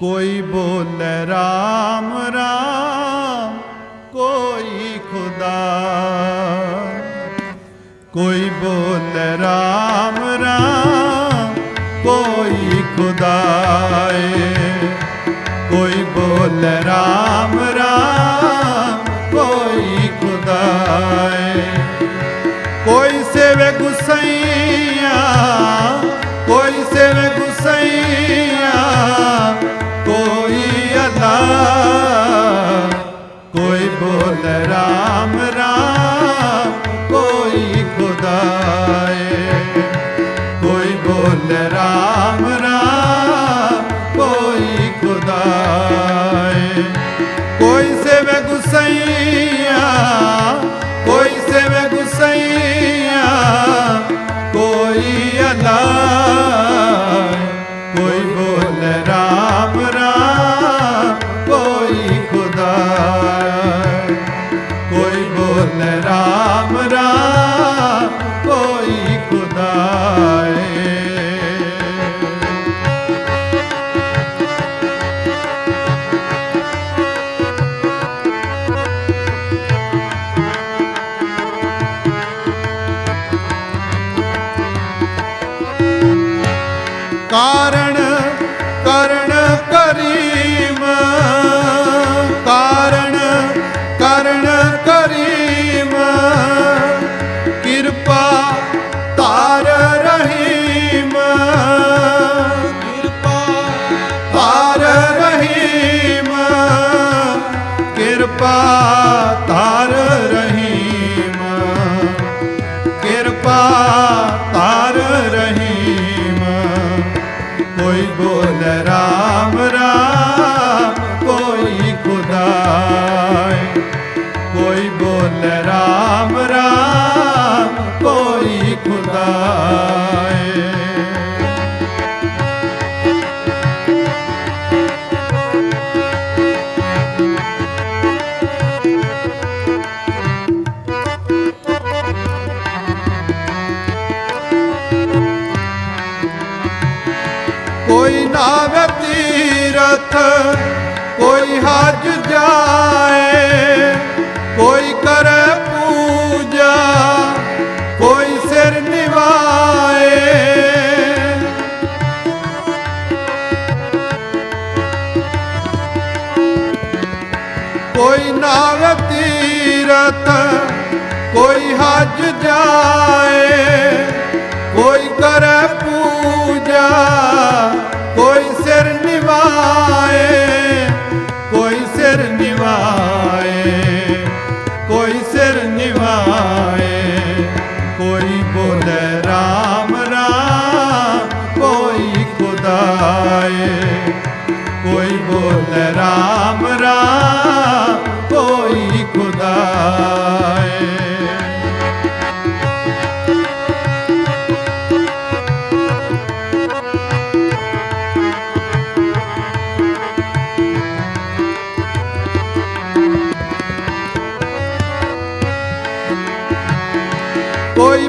ਕੋਈ ਬੋਲੇ RAM RAM ਕੋਈ ਖੁਦਾ। ਕੋਈ ਬੋਲੇ RAM RAM ਕੋਈ ਖੁਦਾਏ ਕੋਈ ਬੋਲੇ RAM RAM ਕਰੀਮ। ਕਾਰਣ ਕਰਨ ਕਰੀਮ। ਕਿਰਪਾ ਤਾਰ ਰਹੀਮ। ਕਿਰਪਾ ਤਾਰ ਰਹੀਮ। ਕਿਰਪਾ ਤਾਰ ਰਹੀਮ। ਕਿਰਪਾ ਤਾਰ ਰਹੀਮ। ਕੋਈ ਬੋਲੇ RAM ਖੁਦਾਏ ਕੋਈ ਨਾਵੇ ਤੀਰਥ ਕੋਈ ਹਜ ਕੋਈ ਨਾਵੇ ਤੀਰਥ, ਕੋਈ ਹਜ ਜਾਏ, ਕੋਈ ਕਰੇ ਪੂਜਾ, ਕੋਈ ਸਿਰ ਨਿਵਾਏ, ਕੋਈ ਸਿਰ ਨਿਵਾਏ, ਕੋਈ ਸਿਰ ਨਿਵਾਏ, ਕੋਈ ਬੋਲੇ ਰਾਮ ਰਾਮ, ਕੋਈ ਖੁਦਾਏ, ਕੋਈ ਬੋਲੇ ਰਾਮ ਰਾਮ। ਕੋਈ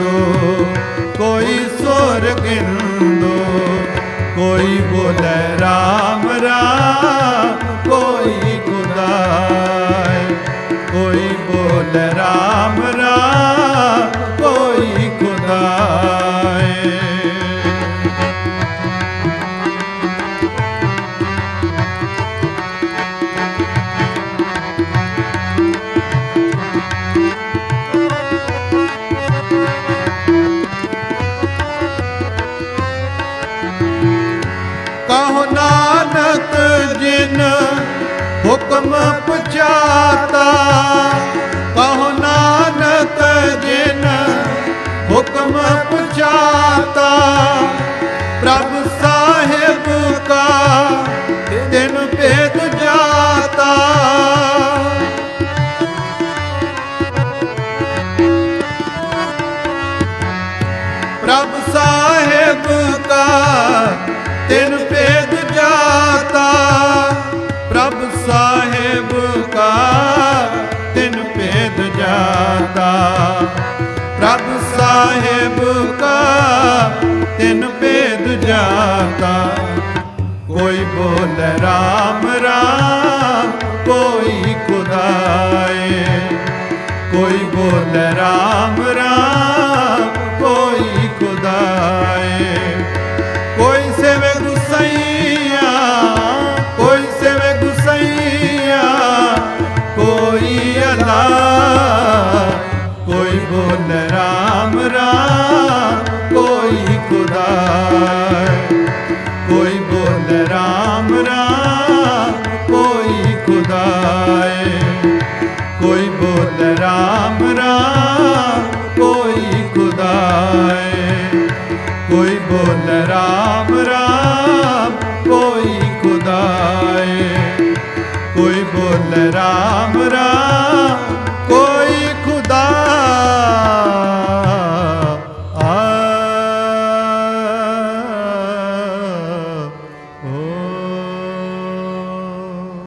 ਗਿੰਦੂ ਕੋਈ ਸੁਰ ਗਿੰਦੂ ਕੋਈ ਬੋਲੇ RAM RAM ਕੋਈ ਖੁਦਾਏ ਕੋਈ ਬੋਲੇ RAM RAM ਪੁਚਾਤਾ ਜਾਂਦਾ ਕੋਈ ਬੋਲ ਰਾਮ ਰਾਮ ਕੋਈ ਖੁਦਾਏ। ਕੋਈ ਬੋਲ ਰਾਮ ਰਾਮ ਕੋਈ ਖੁਦਾਏ।